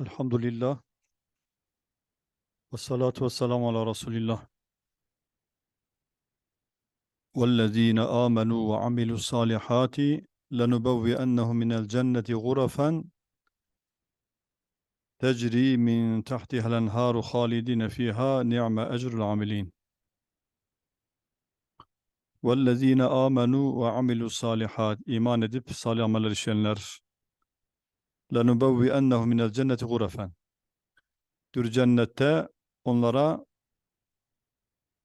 Elhamdülillah. Ve salatu ve selamu ala Resulillah. وَالَّذ۪ينَ آمَنُوا وَعَمِلُوا الصَّالِحَاتِ لَنُبَوِّئَنَّهُمْ مِنَ الْجَنَّةِ غُرَفًا تَجْرِي مِنْ تَحْتِهَا الْاَنْهَارُ خَالِدِينَ ف۪يهَا نِعْمَ اَجْرُ الْعَامِلِينَ وَالَّذ۪ينَ آمَنُوا وَعَمِلُوا الصَّالِحَاتِ İman edip salih ameller işleyenler لَنُبَوِّئَنَّهُمْ مِنَ الْجَنَّةِ غُرَفًا Dür cennette onlara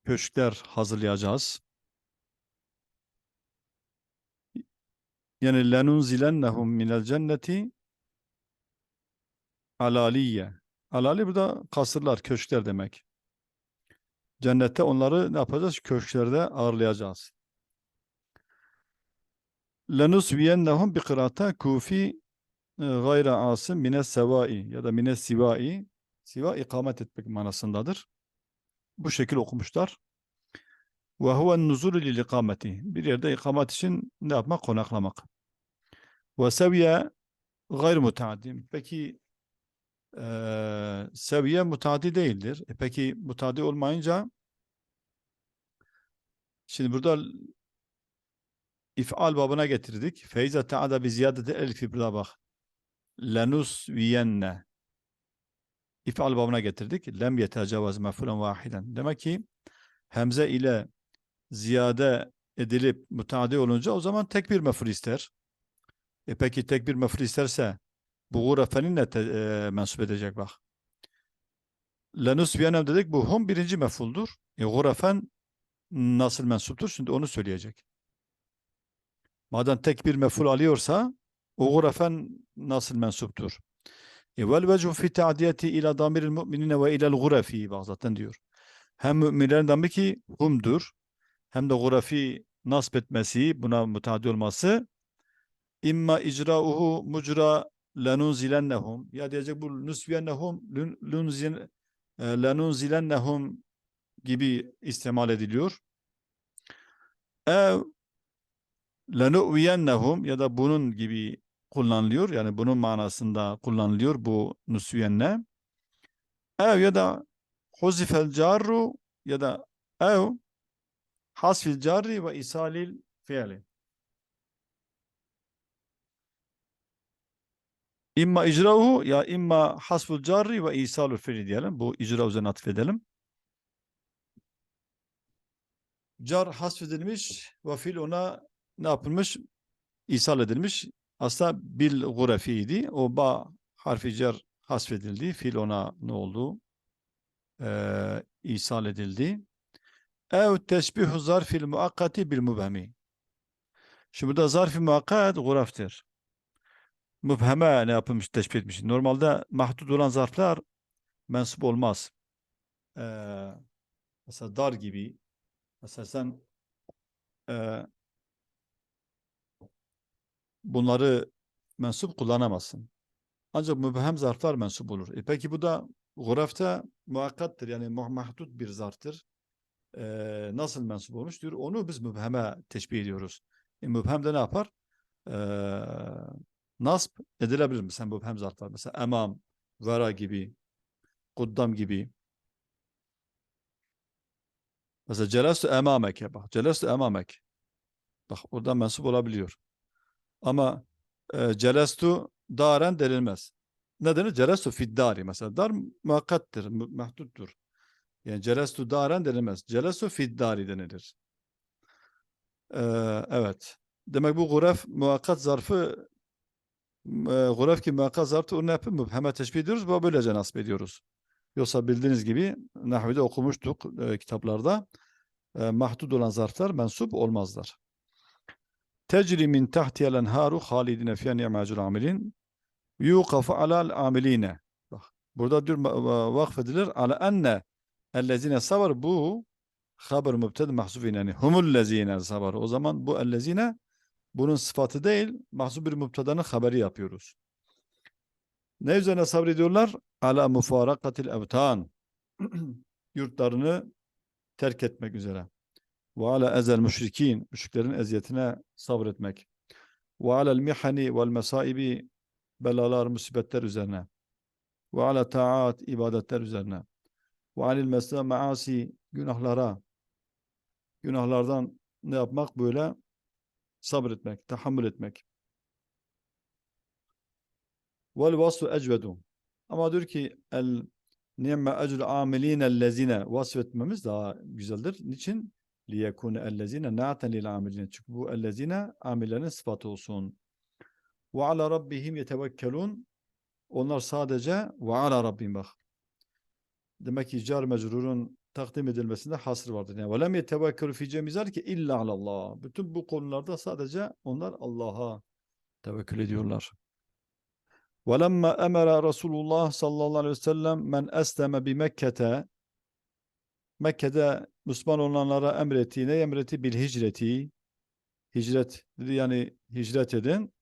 köşkler hazırlayacağız. Yani lenunzilennehum minel cenneti alaliye. Alali burada kasırlar, köşkler demek. Cennette onları ne yapacağız? Köşklerde ağırlayacağız. Lenusviyennehum bi kıraata kufi e, gayra asım mines sevai ya da mines sivai. Siva ikamet etmek manasındadır. Bu şekil okumuşlar. Ve huven nuzulü lil ikameti. Bir yerde ikamet için ne yapmak? Konaklamak. Ve seviye gayr mutaaddim. Peki eee seviye mutadi değildir. E peki mutadi olmayınca şimdi burada if'al babına getirdik. Feyza ta'ada bi ziyadeti elfi burada bak. Lenus viyenne. İf'al babına getirdik. Lem yetecavaz mef'ulen vahiden. Demek ki hemze ile ziyade edilip mutadi olunca o zaman tek bir mef'ul ister. E peki tek bir mef'ul isterse bu gurefenin ne te- e, mensup edecek bak. Lenus viyenem dedik bu hum birinci mef'uldur. E gurefen nasıl mensuptur? Şimdi onu söyleyecek. Madem tek bir mef'ul alıyorsa o gurefen nasıl mensuptur? E vel vecu fi ta'diyeti ila damiril mu'minine ve ilal gurefi bak zaten diyor. Hem müminlerin damiri ki humdur hem de gurefi nasp etmesi buna müteaddi olması imma icrauhu mucra lenunzilennehum ya diyecek bu lunzin e, lenunzilennehum gibi istimal ediliyor. Ev lenu'viyennehum ya da bunun gibi kullanılıyor. Yani bunun manasında kullanılıyor bu nusviyenne. Ev ya da huzifel carru ya da ev hasfil carri ve isalil fiili. İmma icrauhu ya imma hasful carri ve isalul fiili diyelim. Bu icra üzerine atfedelim. Car hasfedilmiş ve fiil ona ne yapılmış? İsal edilmiş. Aslında bil gurefiydi. O ba harfi cer hasfedildi. Fiil ona ne oldu? Ee, isal edildi. Ev teşbihu zarfil muakkati bil mübhemi. Şimdi burada zarf-ı muakkat gureftir. Mübheme ne yapılmış, teşbih etmiş. Normalde mahdud olan zarflar mensup olmaz. Ee, mesela dar gibi. Mesela sen e, bunları mensup kullanamazsın. Ancak mübhem zarflar mensup olur. E peki bu da gurefte muakkattır. Yani mahdut bir zarftır. Ee, nasıl mensup olmuş diyor. Onu biz mübheme teşbih ediyoruz. E, mübhem de ne yapar? Ee, nasp edilebilir mi? Sen mübhem zarflar. Mesela emam, vera gibi, kuddam gibi. Mesela celestu emameke bak. Celestu emamek. Bak oradan mensup olabiliyor. Ama e, celestu daren denilmez. Ne denir? Celestu fiddari. Mesela dar muhakkattır, mu- mahduttur. Yani celestu daren denilmez. Celestu fiddari denilir. Ee, evet. Demek bu guref muhakkat zarfı e, guref ki muhakkat zarfı onu yapıp hemen teşbih ediyoruz ve böylece nasip ediyoruz. Yoksa bildiğiniz gibi Nahvi'de okumuştuk e, kitaplarda e, mahdud olan zarflar mensup olmazlar. Tecri min tahtiyel enharu halidine fiye ni'macul amilin yuqafu alal amiline. Bak burada va- vakfedilir ala enne ellezine sabar bu haber mübted mahzufin yani humul lezine sabar. O zaman bu ellezine bunun sıfatı değil mahzuf bir mübtedanın haberi yapıyoruz. Ne üzerine sabrediyorlar? Ala mufarakatil evtan. Yurtlarını terk etmek üzere. Ve ala ezel müşrikin. Müşriklerin eziyetine sabretmek. Ve alel mihani vel mesaibi belalar, musibetler üzerine. ve ala taat ibadetler üzerine ve anil mesle maasi günahlara günahlardan ne yapmak böyle sabretmek, tahammül etmek. Vel vasfu ecvedu. Ama diyor ki el ni'me ecrü amilin ellezine vasfetmemiz daha güzeldir. Niçin? liyekune ellezine na'ten lil amilin. Çünkü bu ellezine amillerin sıfatı olsun. Ve ala rabbihim yetevekkelun. Onlar sadece ve ala rabbim bak. Demek ki car mecrurun takdim edilmesinde hasır vardır. Yani velem yetevekkelu fi cemizar ki illa alallah. Bütün bu konularda sadece onlar Allah'a tevekkül ediyorlar. وَلَمَّا اَمَرَ Resulullah sallallahu aleyhi ve sellem men esleme bi Mekke'te Mekke'de Müslüman olanlara emretti. Ne emretti? Bil hicreti. Hicret yani hicret edin.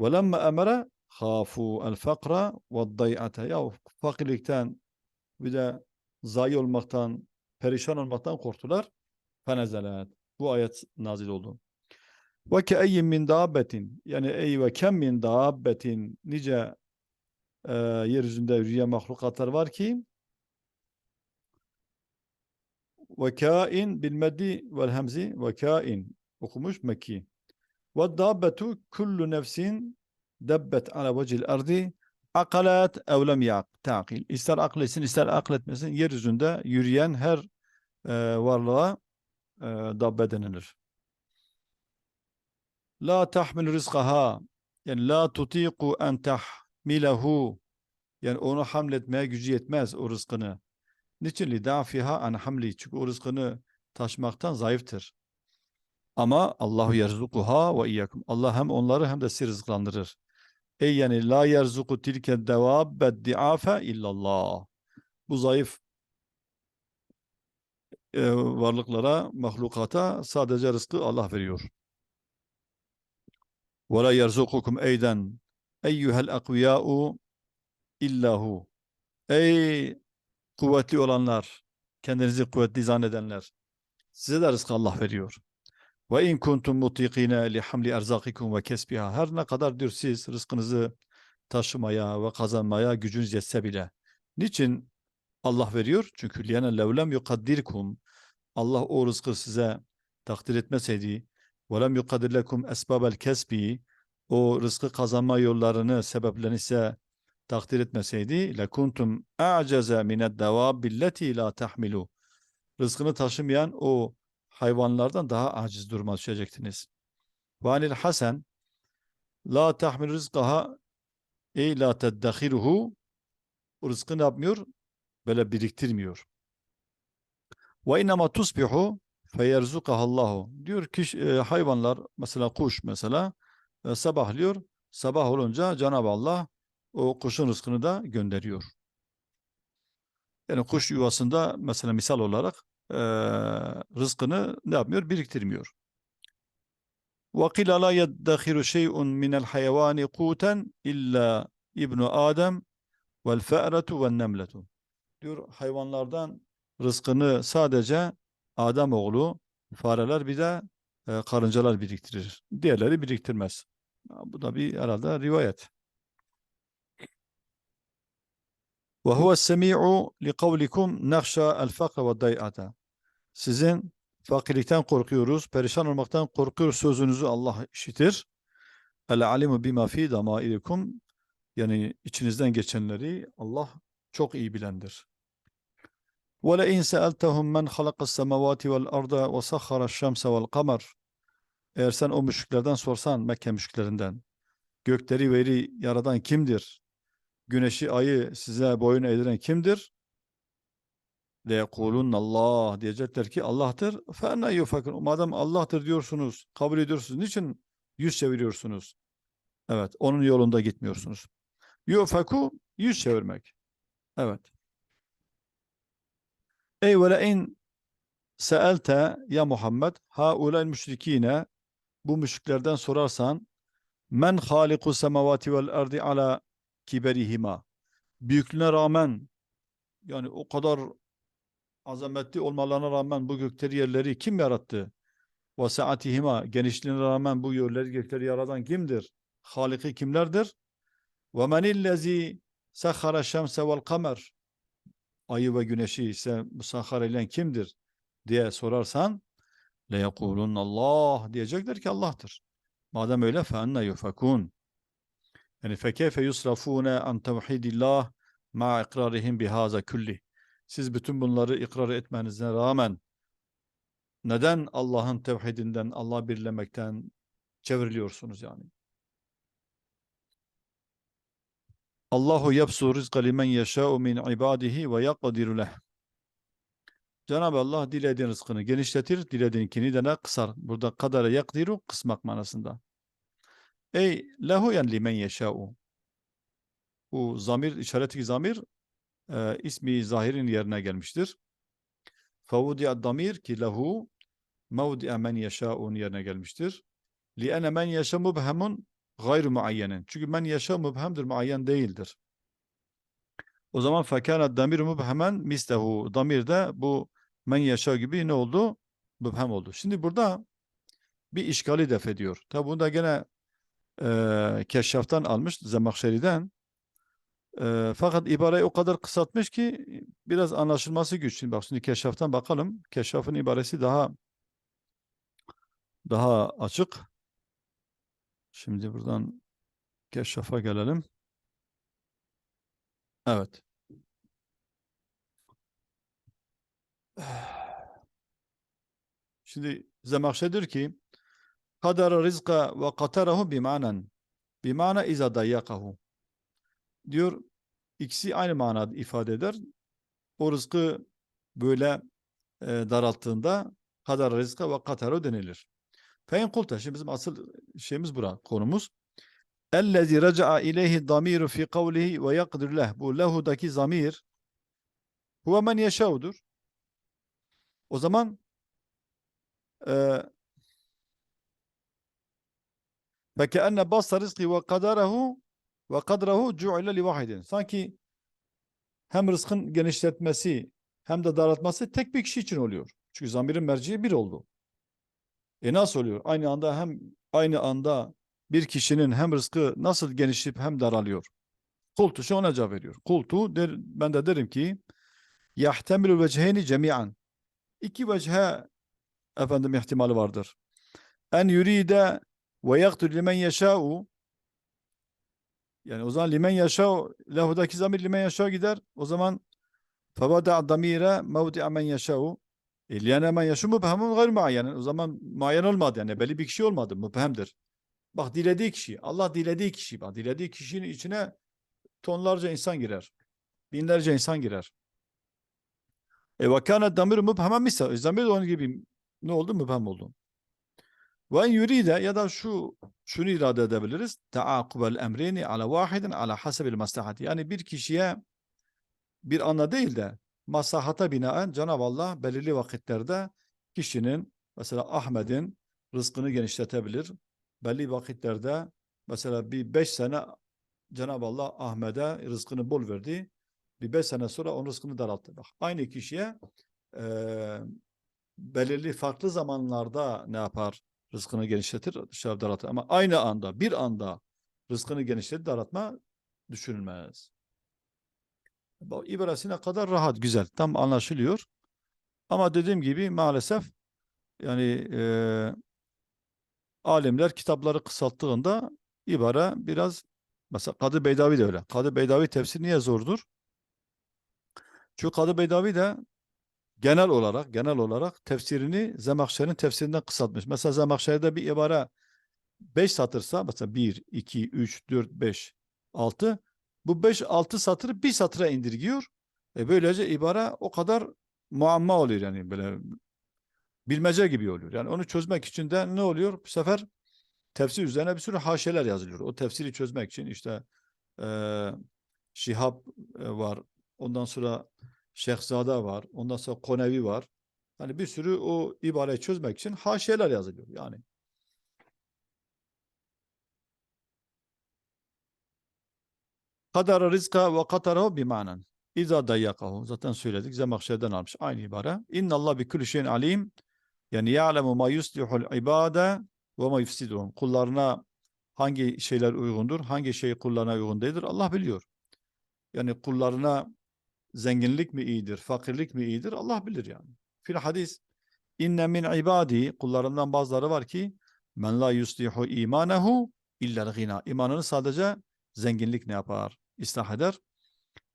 Ve lemme emere hafu el fakra ve dayata. Ya fakirlikten bir de zayi olmaktan, perişan olmaktan korktular. Fenezelet. Bu ayet nazil oldu. Ve ke eyyin min dabbetin. Yani ey ve kem min dabbetin. Nice e, yeryüzünde yürüyen mahlukatlar var ki ve kain bil meddi vel hemzi ve kain okumuş Mekki. Ve dabbetu kullu nefsin debbet ala vecil ardi akalet ev lem ta'kil. İster akletsin ister akletmesin yeryüzünde yürüyen her e, varlığa e, dabbe denilir. La tahmil rizkaha yani la tutiku en tahmilehu yani onu hamletmeye gücü yetmez o rızkını. Niçin li an hamli çünkü o rızkını taşımaktan zayıftır. Ama Allahu yerzukuha ve iyyakum. Allah hem onları hem de sizi rızıklandırır. Ey yani la yerzuku tilke devabbe diafe illallah. Bu zayıf e, varlıklara, mahlukata sadece rızkı Allah veriyor. Ve la yerzukukum eyden eyyuhel akviyâ'u illahu. Ey kuvvetli olanlar, kendinizi kuvvetli zannedenler. Size de rızkı Allah veriyor. Ve in kuntum mutikine li hamli erzakikum ve kesbiha. Her ne kadar diyor siz rızkınızı taşımaya ve kazanmaya gücünüz yetse bile. Niçin Allah veriyor? Çünkü liyene levlem yukaddirkum. Allah o rızkı size takdir etmeseydi ve lem yukaddir lekum esbabel kesbi o rızkı kazanma yollarını, sebeplerini ise takdir etmeseydi lekuntum a'caza mined devabilleti la tahmilu. Rızkını taşımayan o hayvanlardan daha aciz duruma düşecektiniz. Vanil Hasan la tahmil rızkaha ey la teddekhiruhu rızkı ne yapmıyor? Böyle biriktirmiyor. Ve innema tusbihu feyerzukahallahu. Diyor ki e, hayvanlar mesela kuş mesela e, sabahlıyor. Sabah olunca Cenab-ı Allah o kuşun rızkını da gönderiyor. Yani kuş yuvasında mesela misal olarak e, rızkını ne yapmıyor? Biriktirmiyor. وَقِلَ لَا يَدَّخِرُ شَيْءٌ مِنَ الْحَيَوَانِ قُوتًا إِلَّا İbn Adem vel fe'retu vel nemletu. Diyor hayvanlardan rızkını sadece Adem oğlu fareler bir de e, karıncalar biriktirir. Diğerleri biriktirmez. Bu da bir herhalde rivayet. Ve huve semi'u li kavlikum nahşa el fakra ve day'ata. Sizin fakirlikten korkuyoruz, perişan olmaktan korkuyoruz sözünüzü Allah işitir. El alimu bima fi damairikum. Yani içinizden geçenleri Allah çok iyi bilendir. Ve le in sa'altahum men halaqas semavati vel arda ve sahhara şemse vel kamer. Eğer sen o müşriklerden sorsan Mekke müşriklerinden gökleri veri yaradan kimdir? Güneşi ayı size boyun eğdiren kimdir? leyekulun Allah diyecekler ki Allah'tır. Fena yufakun. Madem Allah'tır diyorsunuz, kabul ediyorsunuz. Niçin yüz çeviriyorsunuz? Evet, onun yolunda gitmiyorsunuz. Yufaku yüz çevirmek. Evet. Ey ve in seelte ya Muhammed haulel müşrikine bu müşriklerden sorarsan men haliku semavati vel ardi ala kiberihima büyüklüğüne rağmen yani o kadar azametli olmalarına rağmen bu gökleri yerleri kim yarattı? Ve saatihima genişliğine rağmen bu yerleri gökleri yaratan kimdir? Haliki kimlerdir? Ve menillezi Sahara şemse vel kamer ayı ve güneşi ise musahhar eden kimdir diye sorarsan le yekulun Allah diyecekler ki Allah'tır. Madem öyle fe enne yufakun. Yani fekeyfe yusrafune an tevhidillah ma ikrarihim bihaza külli. Siz bütün bunları ikrar etmenize rağmen neden Allah'ın tevhidinden, Allah birlemekten çevriliyorsunuz yani? Allahu yapsu rizqa limen yeşâ'u min ibadihi ve yakdiru leh. Cenab-ı Allah dilediğin rızkını genişletir, dilediğinkini de ne kısar. Burada kadara yakdiru kısmak manasında. Ey lehu yani limen yeşâ'u. Bu zamir, işaretli zamir e, ismi zahirin yerine gelmiştir. Fevudi'a damir ki lehu mevdi'a men yeşâ'un yerine gelmiştir. Li'ene men yeşâ mubhemun gayru muayyenen. Çünkü men yaşa mübhemdir, muayyen değildir. O zaman fekâne damir mübhemen mislehu. Damir de bu men yaşa gibi ne oldu? Mübhem oldu. Şimdi burada bir işgali def ediyor. Tabi bunu da gene e, Keşşaf'tan almış, Zemakşeri'den. E, fakat ibareyi o kadar kısaltmış ki biraz anlaşılması güç. Şimdi bak şimdi Keşşaf'tan bakalım. Keşşaf'ın ibaresi daha daha açık. Şimdi buradan Keşşaf'a gelelim. Evet. Şimdi Zemakşedir ki kadara rizka ve katarahu bimanen bimana iza dayyakahu diyor ikisi aynı manada ifade eder. O rızkı böyle e, daralttığında kadar rizka ve kataru denilir. Fein kulta şimdi bizim asıl şeyimiz bura konumuz. Ellezî raca'a ileyhi damiru fi kavlihi ve yakdir leh. Bu lehudaki zamir huve men yeşâudur. O zaman e, فكأن بسط رزقi ve kadarehu ve kadrahu cu'ile li vahidin. Sanki hem rızkın genişletmesi hem de daraltması tek bir kişi için oluyor. Çünkü zamirin merciği bir oldu. E nasıl oluyor? Aynı anda hem aynı anda bir kişinin hem rızkı nasıl genişleyip hem daralıyor? Kultu şu ona cevap veriyor. Kultu der, ben de derim ki yahtemilu vecheyni cemi'an. İki vechhe efendim ihtimali vardır. En yuride ve yaktur limen yeşâ'u yani o zaman limen yaşa lehudaki zamir limen yaşa gider. O zaman fevada damire mevdi'a men yaşa'u İlyane men yaşu mübhemun gayr muayyen. O zaman muayyen olmadı yani belli bir kişi olmadı. Mübhemdir. Bak dilediği kişi. Allah dilediği kişi. Bak dilediği kişinin içine tonlarca insan girer. Binlerce insan girer. E ve kâne damir mübhemen misal. Zamir de onun gibi ne oldu? Mübhem oldu. Ve yuride ya da şu şunu irade edebiliriz. Taakubel emreni ala vahidin ala hasebil maslahati. Yani bir kişiye bir anda değil de masahata binaen Cenab-ı Allah belirli vakitlerde kişinin mesela Ahmet'in rızkını genişletebilir. Belli vakitlerde mesela bir beş sene Cenab-ı Allah Ahmet'e rızkını bol verdi. Bir beş sene sonra onun rızkını daralttı. Bak, aynı kişiye e, belirli farklı zamanlarda ne yapar? Rızkını genişletir, dışarı daraltır. Ama aynı anda, bir anda rızkını genişletir, daraltma düşünülmez. Bu ibaresine kadar rahat, güzel, tam anlaşılıyor. Ama dediğim gibi maalesef yani e, alimler kitapları kısalttığında ibare biraz mesela Kadı Beydavi de öyle. Kadı Beydavi tefsir niye zordur? Çünkü Kadı Beydavi de genel olarak genel olarak tefsirini Zemakşer'in tefsirinden kısaltmış. Mesela Zemakşer'de bir ibare 5 satırsa mesela 1, 2, 3, 4, 5, 6 bu 5-6 satırı bir satıra indirgiyor. E böylece ibare o kadar muamma oluyor yani böyle bilmece gibi oluyor. Yani onu çözmek için de ne oluyor? Bu sefer tefsir üzerine bir sürü haşeler yazılıyor. O tefsiri çözmek için işte e, Şihab var. Ondan sonra Şehzada var. Ondan sonra Konevi var. Hani bir sürü o ibareyi çözmek için haşeler yazılıyor. Yani Kadara rizka ve katarahu bimanen. İza dayyakahu. Zaten söyledik. Zemakşer'den almış. Aynı ibare. İnna Allah bi kulli şeyin alim. Yani ya'lemu ma yuslihul ibade ve ma yufsiduhum. Kullarına hangi şeyler uygundur, hangi şey kullarına uygun değildir Allah biliyor. Yani kullarına zenginlik mi iyidir, fakirlik mi iyidir Allah bilir yani. Fil hadis inne min ibadi kullarından bazıları var ki men la yuslihu imanehu illa gina. İmanını sadece zenginlik ne yapar? İslah eder.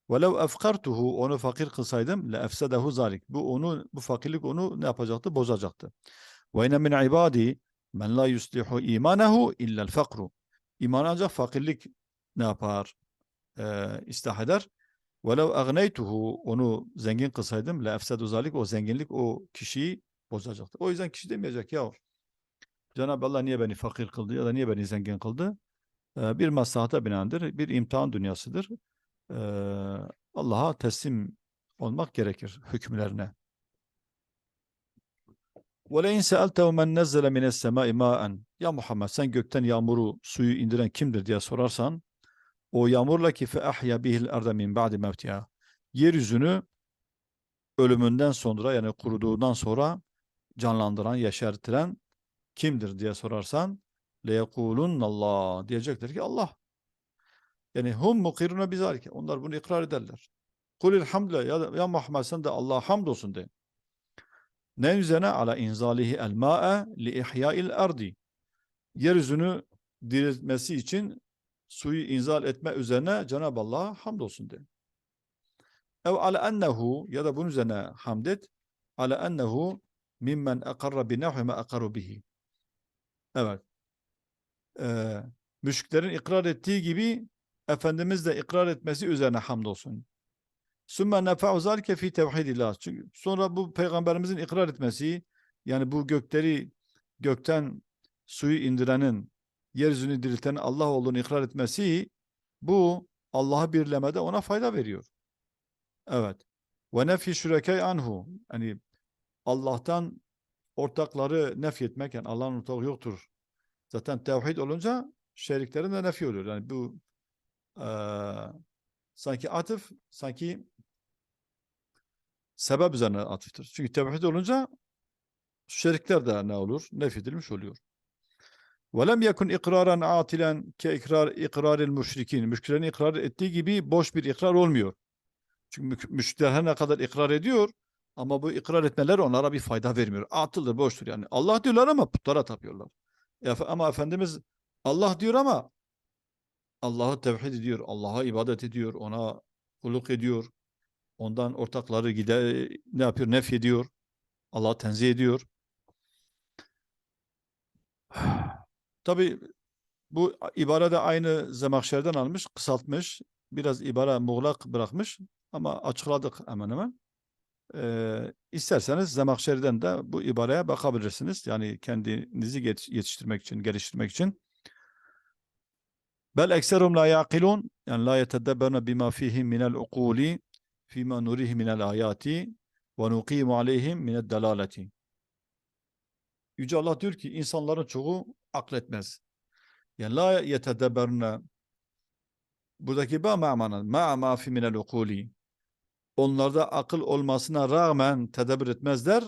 Velev efkartuhu onu fakir kılsaydım efsedehu zalik. Bu onu bu fakirlik onu ne yapacaktı? Bozacaktı. İnne min ibadi men la yuslihu imanehu illa fakru. İman ancak fakirlik ne yapar? Ee, islah eder. Velev agneytuhu onu zengin kılsaydım le efsedu zalik o zenginlik o kişiyi bozacaktı. O yüzden kişi demeyecek ya Cenab-ı Allah niye beni fakir kıldı ya da niye beni zengin kıldı? Ee, bir maslahata binaendir, bir imtihan dünyasıdır. Ee, Allah'a teslim olmak gerekir hükümlerine. وَلَاِنْ سَأَلْتَهُ مَنْ نَزَّلَ مِنَ السَّمَاءِ مَاءً Ya Muhammed sen gökten yağmuru, suyu indiren kimdir diye sorarsan o yağmurla ki fe ahya bihil arda min ba'di mevtiha. Yeryüzünü ölümünden sonra yani kuruduğundan sonra canlandıran, yaşartıran kimdir diye sorarsan Allah diyecekler ki Allah. Yani hum mukiruna bizalike. Onlar bunu ikrar ederler. Kulil hamdle ya, ya Muhammed sen de Allah'a hamdolsun de. Ne üzerine? Ala inzalihi el ma'e li ihya'il ardi. Yeryüzünü diriltmesi için suyu inzal etme üzerine Cenab-ı Allah'a hamdolsun de. Ev ala ennehu ya da bunun üzerine hamd et. Ala ennehu mimmen akarra bi akaru bihi. Evet. Ee, müşriklerin ikrar ettiği gibi Efendimiz de ikrar etmesi üzerine hamdolsun. Sümme nefa'u zalike fi tevhidillah. Çünkü sonra bu peygamberimizin ikrar etmesi yani bu gökleri gökten suyu indirenin yeryüzünü diriltenin Allah olduğunu ikrar etmesi bu Allah'ı birlemede ona fayda veriyor. Evet. Ve nefi şürekey anhu. Yani Allah'tan ortakları nefyetmek yani Allah'ın ortağı yoktur. Zaten tevhid olunca şeriklerin de nefi oluyor. Yani bu e, sanki atıf sanki sebep üzerine atıftır. Çünkü tevhid olunca şerikler de ne olur? Nefyedilmiş oluyor. وَلَمْ يَكُنْ اِقْرَارًا عَاتِلًا كَاِقْرَارِ اِقْرَارِ الْمُشْرِكِينَ Müşriklerin ikrar ettiği gibi boş bir ikrar olmuyor. Çünkü müşrikler her ne kadar ikrar ediyor ama bu ikrar etmeler onlara bir fayda vermiyor. Atıldır, boştur yani. Allah diyorlar ama putlara tapıyorlar. Ama Efendimiz Allah diyor ama Allah'ı tevhid ediyor, Allah'a ibadet ediyor, ona kulluk ediyor. Ondan ortakları gide ne yapıyor? Nef ediyor. Allah'ı tenzih ediyor. Tabi bu ibare de aynı Zemahşer'den almış, kısaltmış. Biraz ibare muğlak bırakmış ama açıkladık hemen hemen. Ee, isterseniz Zemahşer'den de bu ibareye bakabilirsiniz. Yani kendinizi yetiştirmek için, geliştirmek için. Bel ekserum la yaqilun yani la yetedebberune bima fihim minel ukuli fima nurihi minel ayati ve nuqimu aleyhim mined dalaleti. Yüce Allah diyor ki insanların çoğu akletmez. Yani la yetedebberune buradaki ba ma'manan ma ma fi minel ukuli onlarda akıl olmasına rağmen tedebbür etmezler.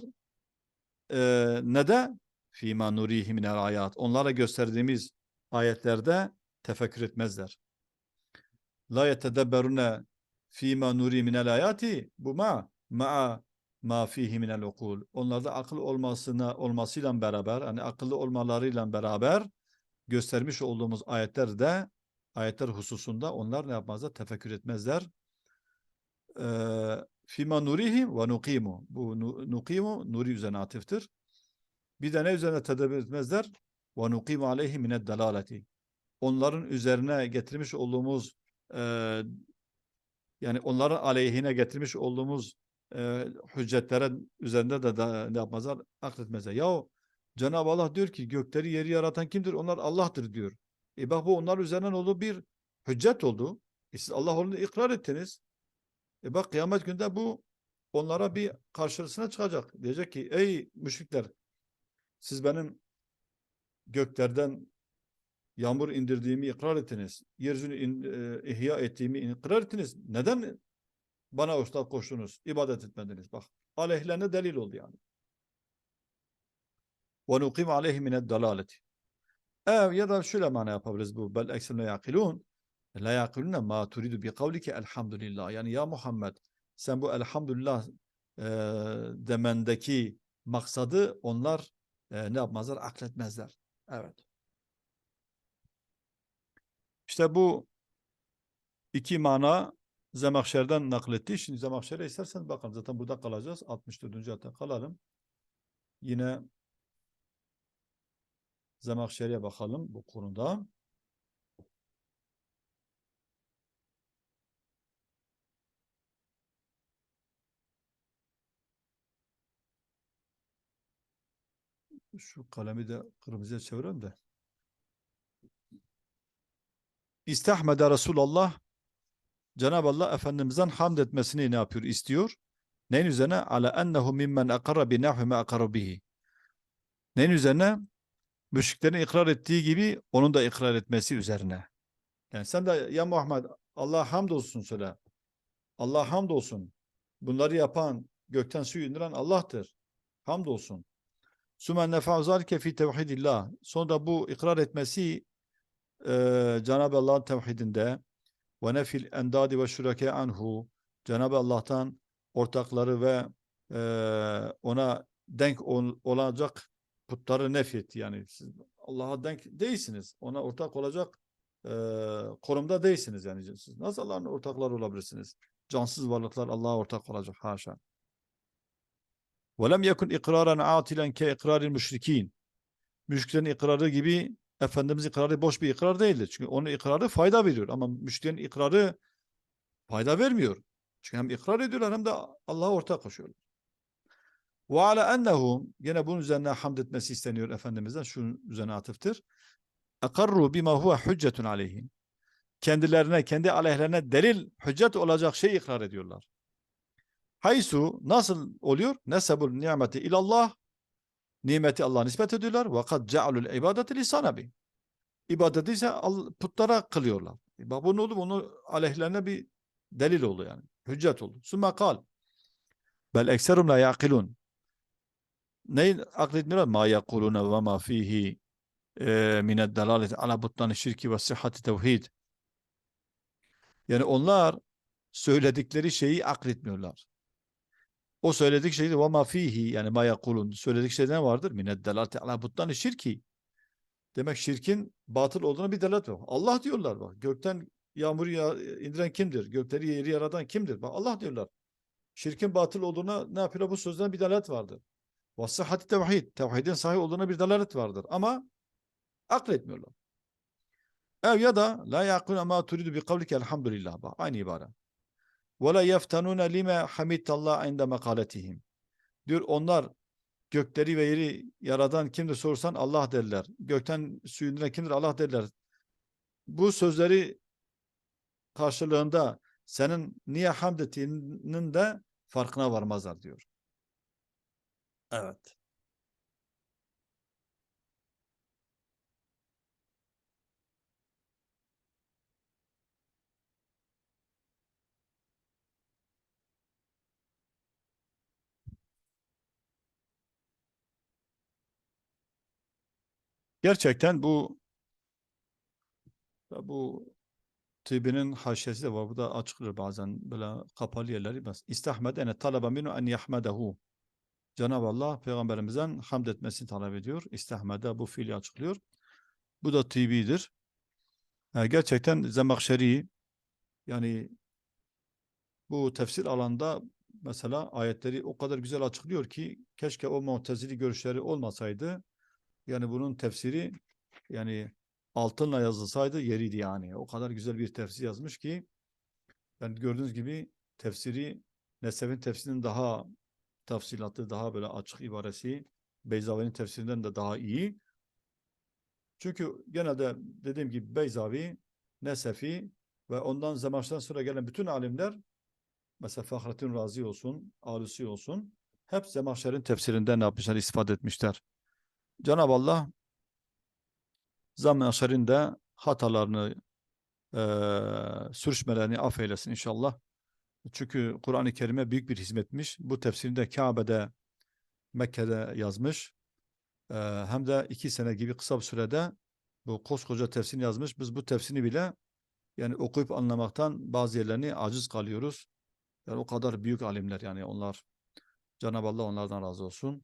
Ee, ne de? Fîmâ nurîhî minel ayat. Onlara gösterdiğimiz ayetlerde tefekkür etmezler. La yetedebberune fîmâ nurî minel ayati. Bu ma ma'a ma fihi minel ukul. Onlarda akıl olmasına olmasıyla beraber, hani akıllı olmalarıyla beraber göstermiş olduğumuz ayetlerde ayetler hususunda onlar ne yapmazlar? Tefekkür etmezler fima nurihim ve nukimu. Bu nukimu nuri üzerine atıftır. Bir de ne üzerine tedebbür etmezler? Ve nukimu aleyhi mined dalaleti. Onların üzerine getirmiş olduğumuz e, yani onların aleyhine getirmiş olduğumuz e, hüccetlere üzerinde de da, ne yapmazlar? Akletmezler. Yahu Cenab-ı Allah diyor ki gökleri yeri yaratan kimdir? Onlar Allah'tır diyor. E bak bu onlar üzerinden olduğu bir hüccet oldu. E siz Allah olduğunu ikrar ettiniz. E bak kıyamet günde bu onlara bir karşısına çıkacak. Diyecek ki ey müşrikler siz benim göklerden yağmur indirdiğimi ikrar ettiniz. Yeryüzünü in, e, ihya ettiğimi ikrar ettiniz. Neden bana ortak koştunuz? ibadet etmediniz. Bak aleyhlerine delil oldu yani. Nukim aleyhi mined dalaleti. Ev ya da şöyle mana yapabiliriz bu. Bel eksilme yakilun. La yakuluna ma turidu bi kavlike elhamdülillah. Yani ya Muhammed sen bu elhamdülillah e, demendeki maksadı onlar e, ne yapmazlar? Akletmezler. Evet. İşte bu iki mana Zemahşer'den nakletti. Şimdi Zemahşer'e isterseniz bakalım. Zaten burada kalacağız. 64. hatta kalalım. Yine Zemahşer'e bakalım bu konuda. Şu kalemi de kırmızıya çevirelim de. İstahmede Resulullah Cenab-ı Allah Efendimiz'den hamd etmesini ne yapıyor? istiyor. Neyin üzerine? Ala ennehu mimmen akarra bi nahvi ma akarra bihi. Neyin üzerine? Müşriklerin ikrar ettiği gibi onun da ikrar etmesi üzerine. Yani sen de ya Muhammed Allah hamdolsun söyle. Allah hamdolsun. Bunları yapan, gökten su indiren Allah'tır. Hamdolsun. Sümen nefa'u zalike fi tevhidillah. Sonra bu ikrar etmesi e, Cenab-ı Allah'ın tevhidinde ve nefil endadi ve şurake anhu Cenab-ı Allah'tan ortakları ve e, ona denk ol, olacak putları nefetti. Yani siz Allah'a denk değilsiniz. Ona ortak olacak e, konumda değilsiniz yani. Siz nasıl Allah'ın ortakları olabilirsiniz? Cansız varlıklar Allah'a ortak olacak. Haşa. وَلَمْ يَكُنْ اِقْرَارًا عَاتِلًا كَاِقْرَارِ müşrikin. Müşriklerin ikrarı gibi Efendimiz ikrarı boş bir ikrar değildir. Çünkü onun ikrarı fayda veriyor. Ama müşriklerin ikrarı fayda vermiyor. Çünkü hem ikrar ediyorlar hem de Allah'a ortak koşuyorlar. Ve ala ennehum yine bunun üzerine hamd etmesi isteniyor Efendimiz'den. Şunun üzerine atıftır. Akarru bima huve hüccetun aleyhim. Kendilerine, kendi aleyhlerine delil, hüccet olacak şey ikrar ediyorlar. Haysu nasıl oluyor? Nesebul nimeti ilallah nimeti Allah'a nispet ediyorlar. Ve kad cealul ibadeti lisanabi. İbadeti ise putlara kılıyorlar. E bak bu ne oldu? Bunu aleyhlerine bir delil oldu yani. Hüccet oldu. Sümme kal. Bel ekserum la yaqilun. Neyi akletmiyorlar? Ma yakulune ve ma fihi e, mined delaleti ala butlan şirki ve sıhhati tevhid. Yani onlar söyledikleri şeyi akletmiyorlar. O söyledik şeyi ve ma fihi yani ma yakulun söyledik şeyde vardır? Mined delaleti ala butlan şirki. Demek şirkin batıl olduğuna bir delalet var. Allah diyorlar bak. Gökten yağmuru ya, indiren kimdir? Gökleri yeri yaratan kimdir? Bak Allah diyorlar. Şirkin batıl olduğuna ne yapıyorlar? Bu sözden bir delalet vardır. Ve tevhid. Tevhidin sahih olduğuna bir delalet vardır. Ama akletmiyorlar. Ev ya da la yaquluna ma turidu bi kavlike elhamdülillah. Bak aynı ibare. Ve la yeftanuna lime hamidallah inde makaletihim. Diyor onlar gökleri ve yeri yaradan kimdir sorsan Allah derler. Gökten suyundan kimdir Allah derler. Bu sözleri karşılığında senin niye hamd ettiğinin de farkına varmazlar diyor. Evet. Gerçekten bu bu tıbbinin haşiyesi de var. Bu da açıklıyor bazen böyle kapalı yerleri. İstahmed ene talaba minu en yahmedehu. Cenab-ı Allah peygamberimizden hamd etmesini talep ediyor. İstahmede bu fiili açıklıyor. Bu da tıbbidir. Yani gerçekten Zemakşeri yani bu tefsir alanda mesela ayetleri o kadar güzel açıklıyor ki keşke o muhtezili görüşleri olmasaydı yani bunun tefsiri yani altınla yazılsaydı yeriydi yani. O kadar güzel bir tefsir yazmış ki yani gördüğünüz gibi tefsiri Nesef'in tefsirinin daha tafsilatı, daha böyle açık ibaresi Beyzavi'nin tefsirinden de daha iyi. Çünkü genelde dediğim gibi Beyzavi, Nesefi ve ondan Zemaş'tan sonra gelen bütün alimler mesela Fahrettin Razi olsun, Alusi olsun hep Zemahşer'in tefsirinden ne yapmışlar, istifade etmişler. Cenab-ı Allah Zemahşer'in de hatalarını e, sürüşmelerini affeylesin inşallah. Çünkü Kur'an-ı Kerim'e büyük bir hizmetmiş. Bu tefsirinde Kabe'de, Mekke'de yazmış. Ee, hem de iki sene gibi kısa bir sürede bu koskoca tefsirini yazmış. Biz bu tefsirini bile Yani okuyup anlamaktan bazı yerlerini aciz kalıyoruz. Yani o kadar büyük alimler yani onlar. Cenab-ı Allah onlardan razı olsun.